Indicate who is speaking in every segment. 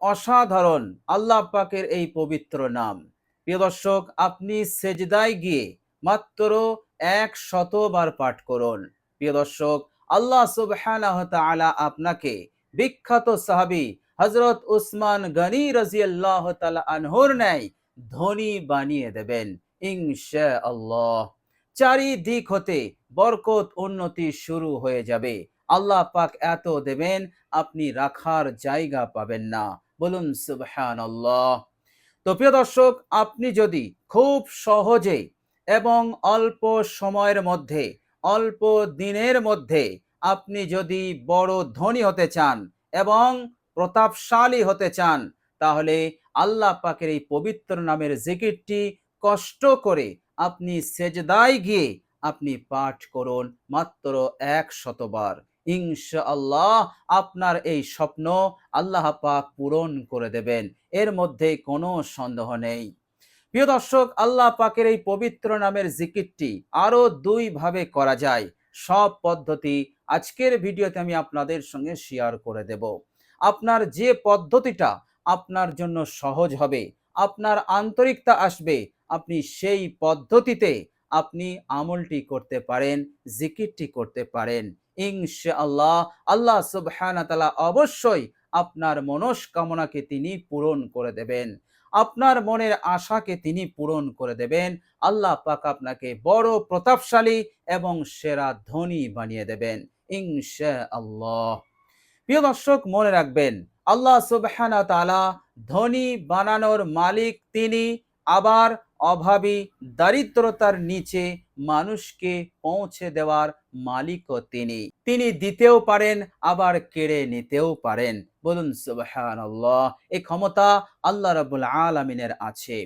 Speaker 1: অসাধারণ। আল্লাহ পাকের এই পবিত্র নাম। প্রিয় দর্শক, আপনি সেজদায় গিয়ে মাত্র এক শতবার পাঠ করুন। প্রিয় দর্শক, আল্লাহ সুবহানাহু তাআলা আপনাকে বিখ্যাত সাহাবী হযরত উসমান গনি রাদিয়াল্লাহু তাআলা আনহুর ন্যায় ধনী বানিয়ে দেবেন, ইনশাআল্লাহ। চারিদিক হতে বরকত উন্নতি শুরু হয়ে যাবে। আল্লাহ পাক এত দেবেন, আপনি রাখার জায়গা পাবেন না। বলুন, সুবহানাল্লাহ। তো প্রিয় দর্শক, আপনি যদি খুব সহজে এবং অল্প সময়ের মধ্যে, অল্প দিনের মধ্যে আপনি যদি বড় ধনী হতে চান এবং প্রতাপশালী হতে চান, তাহলে আল্লাহ পাকের এই পবিত্র নামের জিকিরটি কষ্ট করে আপনি সেজদায় গিয়ে আপনি পাঠ করুন মাত্র এক শতবার ইনশাআল্লাহ আপনার এই স্বপ্ন আল্লাহ পাক পূরণ করে দেবেন। এর মধ্যে কোনো সন্দেহ নেই। প্রিয় দর্শক, আল্লাহ পাকের এই পবিত্র নামের জিকিরটি আরও দুই ভাবে করা যায়। সব পদ্ধতি আজকের ভিডিওতে আমি আপনাদের সঙ্গে শেয়ার করে দেব। আপনার যে পদ্ধতিটা আপনার জন্য সহজ হবে, আপনার আন্তরিকতা আসবে, আপনি সেই পদ্ধতিতে আপনি আমলটি করতে পারেন, জিকিরটি করতে পারেন। ইনশাআল্লাহ। আল্লাহ সুবহানাহু তাআলা অবশ্যই আপনার মনস্কামনাকে তিনি পূরণ করে দেবেন। আপনার মনের আশাকে তিনি পূরণ করে দেবেন। আল্লাহ পাক আপনাকে বড় প্রতাপশালী এবং সেরা ধনী বানিয়ে দেবেন। ইনশাআল্লাহ। প্রিয় দর্শক, মনে রাখবেন, আল্লাহ সুবহানাহু তাআলা ধনী বানানোর মালিক তিনি। আবার অভাবী দারিদ্রতার নিচে মানুষকে পৌঁছে দেওয়ার মালিকও তিনি। তিনি দিতেও পারেন, আবার কেড়ে নিতেও পারেন। বলুন, সুবহানাল্লাহ এই ক্ষমতা আল্লাহ রাব্বুল আলামিনের আছে।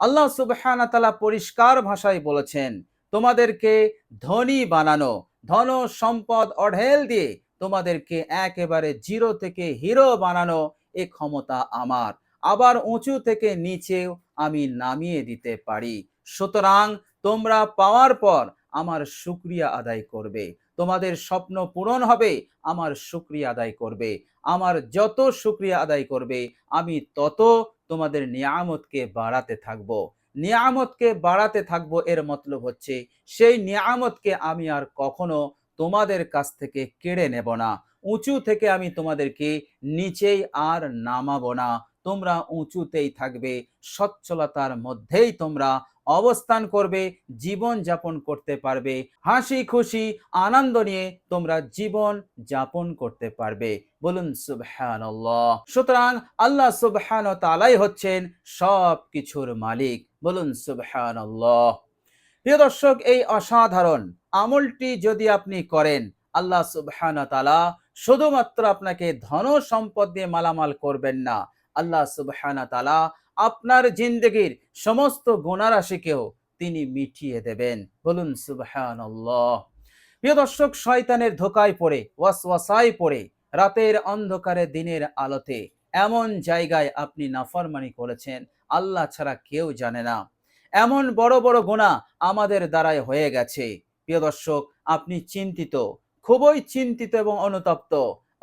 Speaker 1: আল্লাহ সুবহানাহু তাআলা পরিষ্কার ভাষায় বলেছেন, তোমাদেরকে ধনী বানানো, ধন সম্পদ অঢেল দিয়ে তোমাদেরকে একেবারে জিরো থেকে হিরো বানানো, এ ক্ষমতা আমার। আবার উঁচু থেকে নিচেও আমি নামিয়ে দিতে পারি। সুতরাং তোমরা পাওয়ার পর আমার শুক্রিয়া আদায় করবে। তোমাদের স্বপ্ন পূরণ হবে, আমার শুক্রিয়া আদায় করবে। আমার যত শুক্রিয়া আদায় করবে, আমি তত তোমাদের নিয়ামতকে বাড়াতে থাকব। নিয়ামতকে বাড়াতে থাকব এর মতলব হচ্ছে, সেই নিয়ামতকে আমি আর কখনো তোমাদের কাছ থেকে কেড়ে নেব না। উঁচু থেকে আমি তোমাদেরকে নিচেই আর নামাবো না। তোমরা উঁচুতেই থাকবে, সচ্ছলতার মধ্যেই তোমরা অবস্থান করবে, জীবন যাপন করতে পারবে, হাসি খুশি, আনন্দ নিয়ে তোমরা জীবন যাপন করতে পারবে। বলুন, সুবহানাল্লাহ। সুতরাং আল্লাহ সুবহান তালাই হচ্ছেন সব কিছুর মালিক। বলুন, সুবহানাল্লাহ। প্রিয় দর্শক, এই অসাধারণ আমলটি যদি আপনি করেন, আল্লাহ সুবহান তালা শুধুমাত্র আপনাকে ধন সম্পদ দিয়ে মালামাল করবেন না আল্লাহ সুবহানা তালা আপনার জিন্দগির সমস্ত গুণারাশিকেও তিনি মিটিয়ে দেবেন। বলুন সুবহান প্রিয় দর্শক, শয়তানের ধোকায় পড়ে, ওয়াসওয়াসায় পড়ে, রাতের অন্ধকারে দিনের আলোতে এমন জায়গায় আপনি নাফরমানি করেছেন, আল্লাহ ছাড়া কেউ জানে না। এমন বড় বড় গুণা আমাদের দ্বারাই হয়ে গেছে। প্রিয় দর্শক, আপনি চিন্তিত, খুবই চিন্তিত এবং অনুতপ্ত।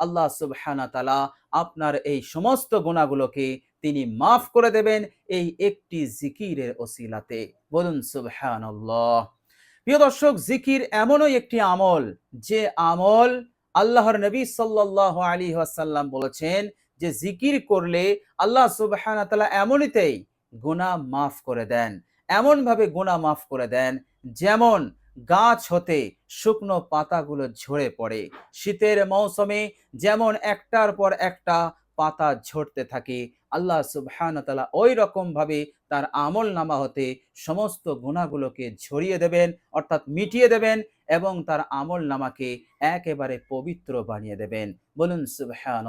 Speaker 1: আল্লাহ সুবহানা তালা আপনার এই সমস্ত গুণাগুলোকে তিনি মাফ করে দেবেন এই একটি জিকিরের ওসিলাতে। বলুন সুবহান প্রিয় দর্শক, জিকির এমনই একটি আমল, যে আমল আল্লাহর নবী সাল্লাহ আলী আসাল্লাম বলেছেন যে জিকির করলে আল্লাহ সুবহান তালা এমনিতেই গুণা মাফ করে দেন এমন ভাবে গুণা মাফ করে দেন, যেমন গাছ হতে শুকনো পাতাগুলো ঝরে পড়ে। শীতের মৌসুমে যেমন একটার পর একটা পাতা ঝরতে থাকে, আল্লাহ সুবহান তালা ওই রকম ভাবে তার আমল নামা হতে সমস্ত গুণাগুলোকে ঝরিয়ে দেবেন, অর্থাৎ মিটিয়ে দেবেন এবং তার আমল নামাকে একেবারে পবিত্র বানিয়ে দেবেন। বলুন সুবহান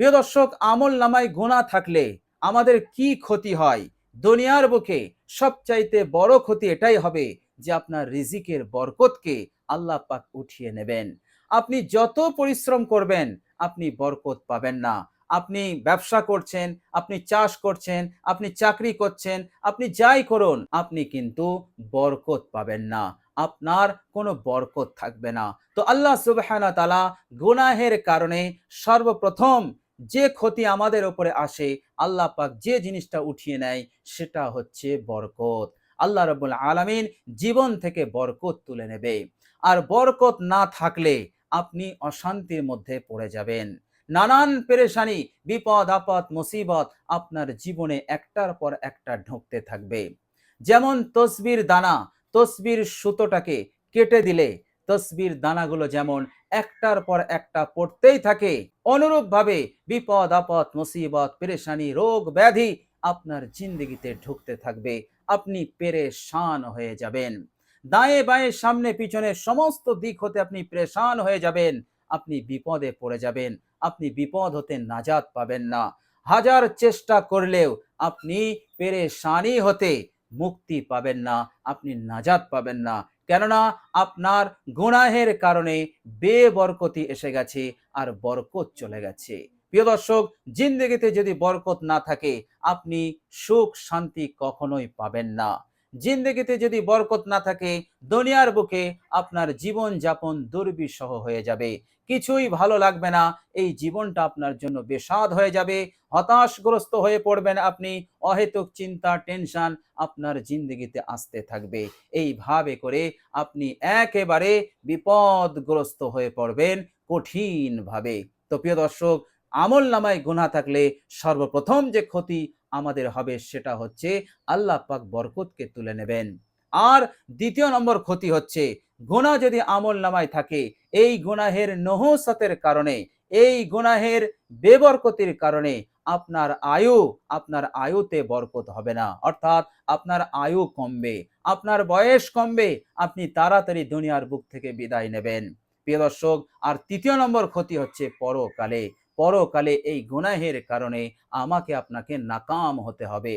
Speaker 1: প্রিয় দর্শক, আমল নামায় গুণা থাকলে আমাদের কি ক্ষতি হয়? দুনিয়ার বুকে সবচাইতে বড় ক্ষতি এটাই হবে যে আপনার রিজিকের বরকতকে আল্লাহ পাক উঠিয়ে নেবেন। আপনি যত পরিশ্রম করবেন, আপনি বরকত পাবেন না। আপনি ব্যবসা করছেন, আপনি চাষ করছেন, আপনি চাকরি করছেন, আপনি যাই করুন, আপনি কিন্তু বরকত পাবেন না। আপনার কোনো বরকত থাকবে না। তো আল্লাহ সুবহানা তালা গুনাহের কারণে সর্বপ্রথম যে ক্ষতি আমাদের ওপরে আসে, আল্লাহ পাক যে জিনিসটা উঠিয়ে নেয়, সেটা হচ্ছে বরকত। আল্লাহ রবুল আলামিন জীবন থেকে বরকত তুলে নেবে। আর বরকত না থাকলে আপনি অশান্তির মধ্যে পড়ে যাবেন। নানান পেরেশানি, বিপদ, আপদ, মুসিবত আপনার জীবনে একটার পর একটা ঢুকতে থাকবে। যেমন তসবির দানা, তসবির সুতোটাকে কেটে দিলে তসবির দানাগুলো যেমন একটার পর একটা পড়তেই থাকে, অনুরূপভাবে বিপদ, আপদ, মুসিবত, পেরেশানি, রোগ, ব্যাধি আপনার জিন্দগিতে ঢুকতে থাকবে। আপনি পেরেশান হয়ে যাবেন। দায়ে বায়ে সামনে পিছনে সমস্ত দিক হতে আপনি পেরেশান হয়ে যাবেন। আপনি বিপদে পড়ে যাবেন। আপনি বিপদ হতে নাজাত পাবেন না। হাজার চেষ্টা করলেও আপনি পেরেশানি হতে মুক্তি পাবেন না। আপনি নাজাত পাবেন না। কেননা আপনার গুনাহের কারণে বেবরকতি এসে গেছে আর বরকত চলে গেছে। প্রিয় দর্শক, জিন্দগিতে যদি বরকত না থাকে, আপনি সুখ শান্তি কখনোই পাবেন না। জিন্দগিতে যদি বরকত না থাকে, দুনিয়ার বুকে আপনার জীবন যাপন দুর্বিষহ হয়ে যাবে। কিছুই ভালো লাগবে না, এই জীবনটা আপনার জন্য বেসাদ হয়ে যাবে। হতাশগ্রস্ত হয়ে পড়বেন আপনি, অহেতুক চিন্তা, টেনশন আপনার জিন্দগিতে আসতে থাকবে। এইভাবে করে আপনি একেবারে বিপদগ্রস্ত হয়ে পড়বেন কঠিনভাবে। তো প্রিয় দর্শক আমল নামায় গুণা থাকলে সর্বপ্রথম যে ক্ষতি আমাদের হবে সেটা হচ্ছে আল্লাহ পাক বরকতকে তুলে নেবেন। আর দ্বিতীয় নম্বর ক্ষতি হচ্ছে গুণা যদি আমল নামায় থাকে, এই গুনাহের নহসতের কারণে, এই গুনাহের বেবরকতির কারণে আপনার আয়ু, আপনার আয়ুতে বরকত হবে না। অর্থাৎ আপনার আয়ু কমবে, আপনার বয়স কমবে, আপনি তাড়াতাড়ি দুনিয়ার বুক থেকে বিদায় নেবেন। প্রিয় দর্শক, আর তৃতীয় নম্বর ক্ষতি হচ্ছে পরকালে। পরকালে এই গুনাহের কারণে আমাকে আপনাকে নাকাম হতে হবে।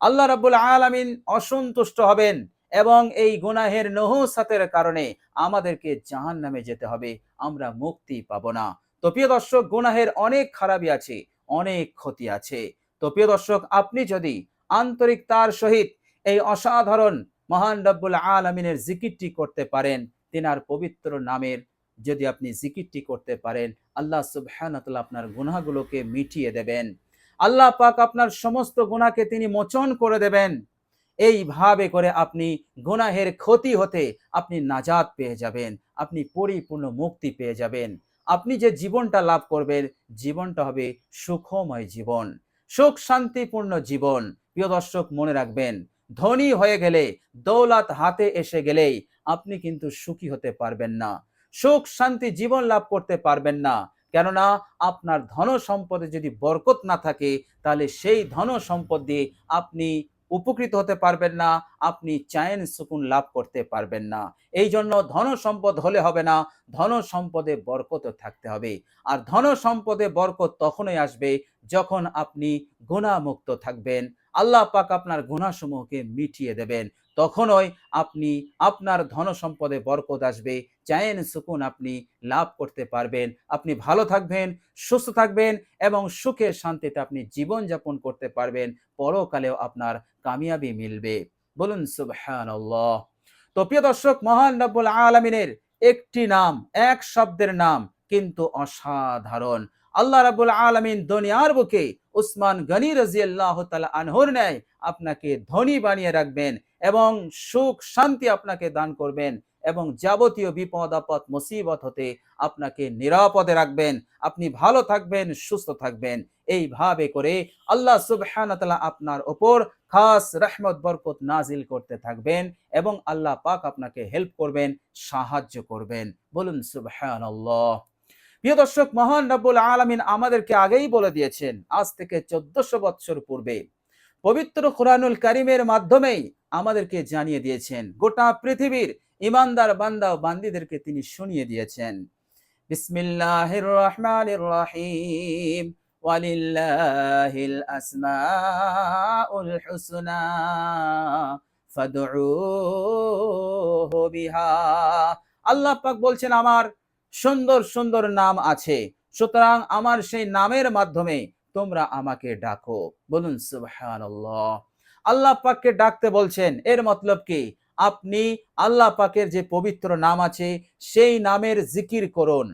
Speaker 1: আল্লাহ রাব্বুল আলামিন অসন্তুষ্ট হবেন এবং এই গুনাহের নহসাতের কারণে আমাদেরকে জাহান নামে যেতে হবে, আমরা মুক্তি পাবো না। তো প্রিয় দর্শক, গুনাহের অনেক খারাপই আছে, অনেক ক্ষতি আছে। তো প্রিয় দর্শক, আপনি যদি আন্তরিকতার সহিত এই অসাধারণ মহান রব্বুল আলমিনের জিকিরটি করতে পারেন, তিনার পবিত্র নামের যদি আপনি জিকিরটি করতে পারেন, আল্লাহ সুবহানাহু আপনার গুনাহগুলোকে মিটিয়ে দেবেন। আল্লাহ পাক আপনার সমস্ত গুনাহকে তিনি মোচন করে দেবেন। এইভাবে করে আপনি গুনাহের ক্ষতি হতে আপনি নাজাত পেয়ে যাবেন, আপনি পরিপূর্ণ মুক্তি পেয়ে যাবেন। আপনি যে জীবনটা লাভ করবেন, জীবনটা হবে সুখময় জীবন, সুখ শান্তিপূর্ণ জীবন। প্রিয় দর্শক, মনে রাখবেন, ধনী হয়ে গেলে, দৌলাত হাতে এসে গেলেই আপনি কিন্তু সুখী হতে পারবেন না। সুখ, শান্তি, জীবন লাভ করতে পারবেন না। কেননা আপনার ধন সম্পদে যদি বরকত না থাকে, তাহলে সেই ধন সম্পদ দিয়ে আপনি উপকৃত হতে পারবেন না, আপনি চায়েন সুকুন লাভ করতে পারবেন না। এই জন্য ধন সম্পদ হলে হবে না, ধন সম্পদে বরকত থাকতে হবে। আর ধন সম্পদে বরকত তখনই আসবে যখন আপনি গুণামুক্ত থাকবেন। আল্লাহ পাক আপনার গুণাসমূহকে মিটিয়ে দেবেন। তখনই আপনি, আপনার ধন সম্পদে বরকত আসবে চায়েন সুকুন আপনি লাভ করতে পারবেন। আপনি ভালো থাকবেন, সুস্থ থাকবেন এবং সুখে শান্তিতে আপনি জীবন যাপন করতে পারবেন। পরকালেও আপনার কামিয়াবি মিলবে। বলুন সুবহান তো প্রিয় দর্শক, মহান রব্বুল আলমিনের একটি নাম, এক শব্দের নাম কিন্তু অসাধারণ। আল্লাহ রাবুল আলমিন দুনিয়ার বুকে উসমান গনি রাজিয়াল্লাহ তালা আনহর ন্যায় আপনাকে ধনী বানিয়ে রাখবেন। এবং সুখ শান্তি আপনাকে দান করবেন এবং যাবতীয় বিপদ, আপদ, মুসিবত হতে আপনাকে নিরাপদে রাখবেন। আপনি ভালো থাকবেন, সুস্থ থাকবেন। এইভাবে করে আল্লাহ সুবহানাহু আপনার ওপর খাস রহমত, বরকত নাজিল করতে থাকবেন এবং আল্লাহ পাক আপনাকে হেল্প করবেন, সাহায্য করবেন। বলুন সুবহানাল্লাহ। প্রিয় দর্শক, মহান রব্বুল আলমিন আমাদেরকে আগেই বলে দিয়েছেন, আজ থেকে চোদ্দশো বৎসর পূর্বে পবিত্র কোরআনুল করিমের মাধ্যমেই আমাদেরকে জানিয়ে দিয়েছেন। গোটা পৃথিবীর ইমানদার বান্দা ও বান্দিদেরকে তিনি শুনিয়ে দিয়েছেন। বিসমিল্লাহির রহমানির রহিম ওয়ালিল্লাহিল আসমাউল হুসনা। ফাদউহু বিহা। আল্লাহ পাক বলছেন, আমার সুন্দর সুন্দর নাম আছে। সুতরাং আমার সেই নামের মাধ্যমে তোমরা আমাকে ডাকো। বলুন, সুবহানাল্লাহ। আল্লাহ পাককে ডাকতে বলছেন, এর মতলব কি? আপনি আল্লাহ পাকের যে পবিত্র নাম আছে, সেই নামের জিকির করুন।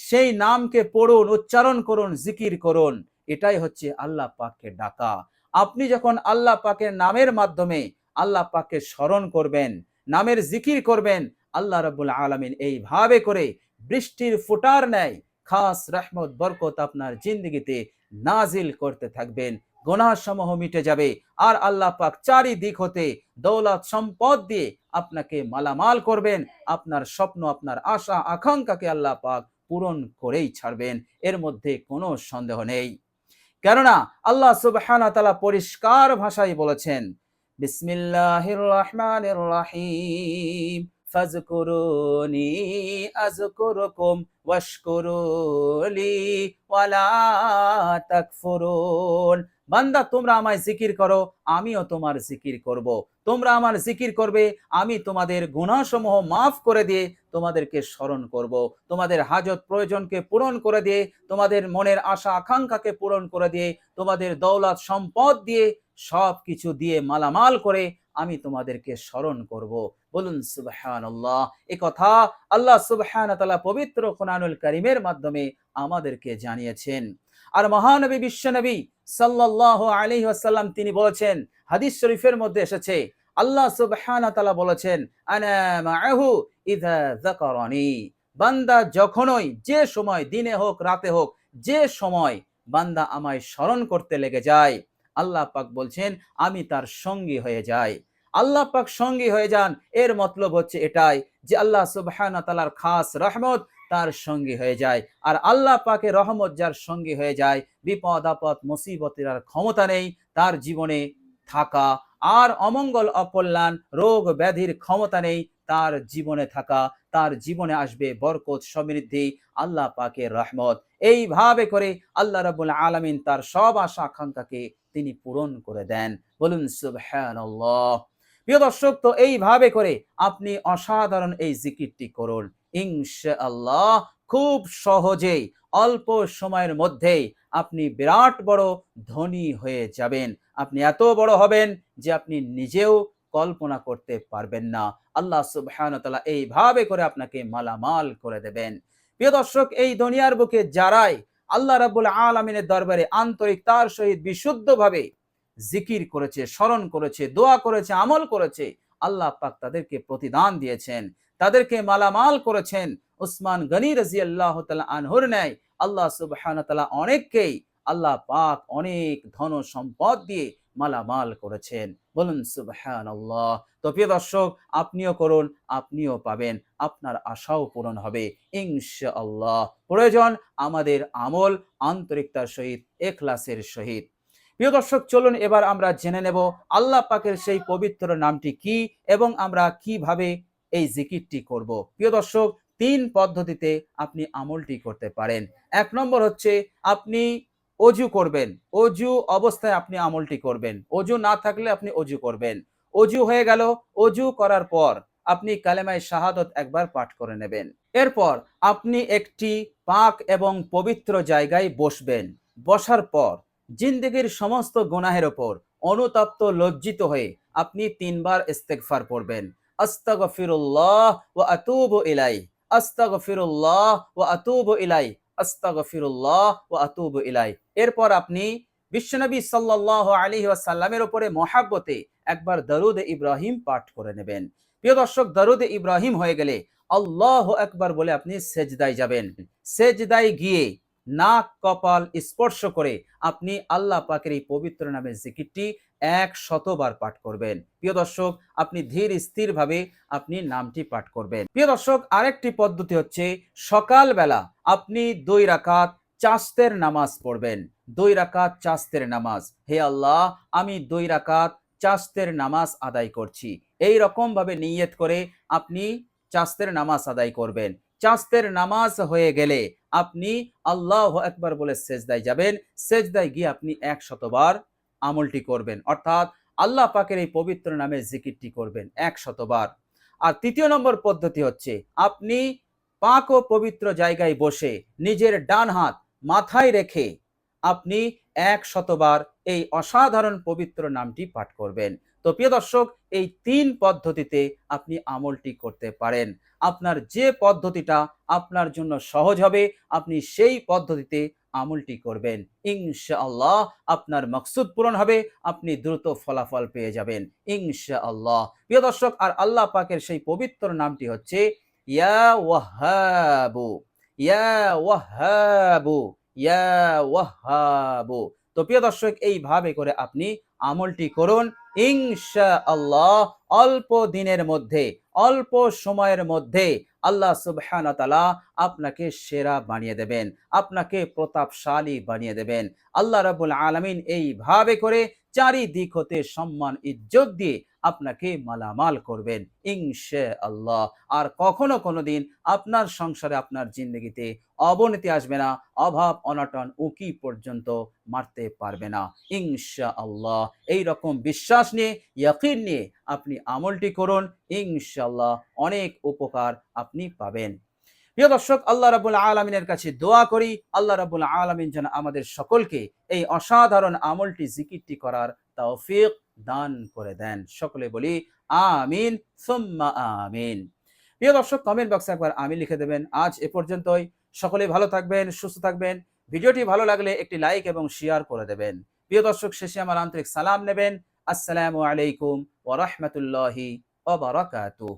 Speaker 1: সেই নামকে পড়ুন, উচ্চারণ করুন, জিকির করুন। এটাই হচ্ছে আল্লাহ পাককে ডাকা। আপনি যখন আল্লাহ পাকের নামের মাধ্যমে আল্লাহ পাককে স্মরণ করবেন, নামের জিকির করবেন, আল্লাহ রাবুল আলমিন এইভাবে করে বৃষ্টির ফুটার ন্যায় খাস রহমত, বরকত আপনার জিন্দগিতে নাজিল করতে থাকবেন। গোনাহ সমূহ মিটে যাবে। আর আল্লাহ পাক চারিদিক হতে দৌলত সম্পদ দিয়ে আপনাকে মালামাল করবেন। আপনার স্বপ্ন, আপনার আশা, আকাঙ্ক্ষাকে আল্লাহ পাক পূরণ করেই ছাড়বেন। এর মধ্যে কোনো সন্দেহ নেই। কেননা আল্লাহ সুবহানাহু ওয়া তাআলা পরিষ্কার ভাষায় বলেছেন, বিসমিল্লাহির রহমানির রহিম। ফাজকুরুনি আযকুরুকুম ওয়াশকুরুলি ওয়ালা তাকফুরুন। বান্দা, তোমরা আমায় জিকির করো, আমিও তোমার জিকির করব। তোমরা আমার জিকির করবে, আমি তোমাদের গুনাহসমূহ মাফ করে দিয়ে তোমাদেরকে স্মরণ করব। তোমাদের হাজত প্রয়োজনকে পূরণ করে দিয়ে, তোমাদের মনের আশা আকাঙ্ক্ষাকে পূরণ করে দিয়ে, তোমাদের দৌলত সম্পদ দিয়ে সব কিছু দিয়ে মালামাল করে আমি তোমাদেরকে স্মরণ করব। বলুন সুবহান আল্লাহ এ কথা আল্লাহ সুবহান তালা পবিত্র কোরআনুল করিমের মাধ্যমে আমাদেরকে জানিয়েছেন। আর মহানবী, বিশ্বনবী সাল্লাহ আলী আসাল্লাম তিনি বলেছেন, হাদিস শরীফের মধ্যে এসেছে, আল্লাহ সুবহান তালা বলেছেন বান্দা যখনই যে সময় দিনে হোক, রাতে হোক, যে সময় বান্দা আমায় স্মরণ করতে লেগে যায় আল্লাহ পাক বলছেন, আমি তার সঙ্গী হয়ে যাই। আল্লাহ পাক সঙ্গী হয়ে যান, এর মতলব হচ্ছে এটাই যে আল্লাহ সুবহান তালার খাস রহমত তার সঙ্গী হয়ে যায়। আর আল্লাহ পাকে রহমত যার সঙ্গী হয়ে যায়, বিপদ, আপদ, মুসিবতের আর ক্ষমতা নেই, তার জীবনে থাকা। আর অমঙ্গল, অকল্যাণ, রোগ, ব্যাধির ক্ষমতা নেই তার জীবনে থাকা, তার জীবনে আসবে বরকত, সমৃদ্ধি, আল্লাহ পাকের রহমত। এইভাবে করে আল্লাহ রাবুল আলমিন তার সব আশা আকাঙ্ক্ষাকে তিনি পূরণ করে দেন। বলুন প্রিয় দর্শক, তো এইভাবে করে আপনি অসাধারণ এই জিকিরটি করুন। ইনশাআল্লাহ খুব সহজেই, অল্প সময়ের মধ্যেই আপনি বিরাট বড় ধনী হয়ে যাবেন। আপনি এত বড় হবেন যে আপনি নিজেও কল্পনা করতে পারবেন না। আল্লাহ সুবহান তালা এইভাবে করে আপনাকে মালামাল করে দেবেন। প্রিয় দর্শক, এই দুনিয়ার বুকে যারাই আল্লাহ রাবুল আলমিনের দরবারে আন্তরিক, তার সহিত বিশুদ্ধভাবে জিকির করেছে, স্মরণ করেছে, দোয়া করেছে, আমল করেছে, আল্লাহ পাক তাদেরকে প্রতিদান দিয়েছেন, তাদেরকে মালামাল করেছেন। উসমান গনি রাজি আল্লাহ আনহুর ন্যায় আল্লাহ সুবহান তালা অনেককেই আল্লাহ পাক অনেক ধন সম্পদ দিয়ে মালামাল করেছেন। বলুন সুবহান আল্লাহ তো প্রিয় দর্শক, আপনিও করুন, আপনিও পাবেন। আপনার আশাও পূরণ হবে ইনশা আল্লাহ প্রয়োজন আমাদের আমল, আন্তরিকতার সহিত, এখলাসের সহিত। প্রিয় দর্শক, চলুন এবার আমরা জেনে নেব আল্লাহ পাকের সেই পবিত্র নামটি কি এবং আমরা কীভাবে এই জিকিরটি করব। প্রিয় দর্শক, তিন পদ্ধতিতে আপনি আমলটি করতে পারেন। এক নম্বর হচ্ছে, আপনি অজু করবেন। অজু অবস্থায় আপনি আমলটি করবেন। অজু না থাকলে আপনি অজু করবেন। অজু হয়ে গেল, অজু করার পর আপনি কালেমায় শাহাদত একবার পাঠ করে নেবেন। এরপর আপনি একটি পাক এবং পবিত্র জায়গায় বসবেন। বসার পর জিন্দগির সমস্ত গুনাহের ওপর অনুতপ্ত, লজ্জিত হয়ে আপনি তিনবার ইস্তেগফার পড়বেন। আস্তাগফিরুল্লাহ ওয়া আতুবু ইলাই আস্তাগফিরুল্লাহ ওয়া আতুবু ইলাই আস্তাগফিরুল্লাহ ইলাই এরপর আপনি বিশ্বনবী সাল্লাল্লাহু আলাইহি ওয়াসাল্লামের উপরে মহাব্বতে একবার দরুদ ইব্রাহিম পাঠ করে নেবেন। প্রিয় দর্শক, দরুদ ইব্রাহিম হয়ে গেলে আল্লাহ একবার বলে আপনি সেজদায় যাবেন। সেজদায় গিয়ে নাক, কপাল স্পর্শ করে আপনি আল্লাহ পাকের এই পবিত্র নামের জিকিরটি এক শতবার পাঠ করবেন। প্রিয় দর্শক, আপনি ধীর স্থিরভাবে আপনি নামটি পাঠ করবেন। প্রিয় দর্শক, আরেকটি পদ্ধতি হচ্ছে সকালবেলা আপনি দুই রাকাত চাস্তের নামাজ পড়বেন। দুই রাকাত চাস্তের নামাজ। হে আল্লাহ, আমি দুই রাকাত চাস্তের নামাজ আদায় করছি। এই রকম ভাবে নিয়ত করে আপনি চাস্তের নামাজ আদায় করবেন। চাস্তের নামাজ হয়ে গেলে আপনি আল্লাহ একবার বলে সেজদায় যাবেন। সেজদায় গিয়ে আপনি এক শতবার আমলটি করবেন। অর্থাৎ আল্লাহ পাকের এই পবিত্র নামে জিকিরটি করবেন এক শতবার। আর তৃতীয় নম্বর পদ্ধতি হচ্ছে, আপনি পাক ও পবিত্র জায়গায় বসে নিজের ডান হাত মাথায় রেখে আপনি এক শতবার এই অসাধারণ পবিত্র নামটি পাঠ করবেন। তো প্রিয় দর্শক, এই তিন পদ্ধতিতে আপনি আমলটি করতে পারেন। আপনার যে পদ্ধতিটা আপনার জন্য সহজ হবে, আপনি সেই পদ্ধতিতে আমলটি করবেন। ইনশাআল্লাহ আপনার মকসুদ পূরণ হবে, আপনি দ্রুত ফলাফল পেয়ে যাবেন। ইনশাআল্লাহ। প্রিয় দর্শক, আর আল্লাহ পাকের সেই পবিত্র নামটি হচ্ছে ইয়া ওয়াহাবু ইয়া ওয়াহাবু ইয়া ওয়াহাবু। তো প্রিয় দর্শক, এইভাবে করে আপনি আমলটি করুন। ইনশাআল্লাহ, অল্প দিনের মধ্যে, অল্প সময়ের মধ্যে আল্লাহ সুবহান তালা আপনাকে সেরা বানিয়ে দেবেন, আপনাকে প্রতাপশালী বানিয়ে দেবেন। আল্লাহ রাবুল আলমিন এইভাবে করে চারিদিক হতে সম্মান, ইজ্জত দিয়ে আপনাকে মালামাল করবেন। ইংশে আল্লাহ আর কখনো কোনোদিন আপনার সংসারে, আপনার জিন্দগিতে অবনতি আসবে না, অভাব, অনটন, উকি পর্যন্ত মারতে পারবে না। ইনশা আল্লাহ এই রকম বিশ্বাস নিয়ে, ইয়াকিন নিয়ে আপনি আমলটি করুন। ইনশাআল্লাহ অনেক উপকার আপনি পাবেন। প্রিয় দর্শক, আল্লাহ রাবুল আলমিনের কাছে দোয়া করি, আল্লাহ রাবুল আলমিন যেন আমাদের সকলকে এই অসাধারণ আমলটি, জিকিরটি করার তৌফিক দান করে দেন। সকলে বলি, আমিন আমিন। প্রিয় দর্শক কমেন্ট বক্সে একবার আমি লিখে দেবেন। আজ এ পর্যন্তই। সকলে ভালো থাকবেন, সুস্থ থাকবেন। ভিডিওটি ভালো লাগলে একটি লাইক এবং শেয়ার করে দেবেন। প্রিয় দর্শক, শেষে আমার আন্তরিক সালাম নেবেন। আসসালামু আলাইকুম ওয়া রাহমাতুল্লাহি ওয়া বারাকাতুহু।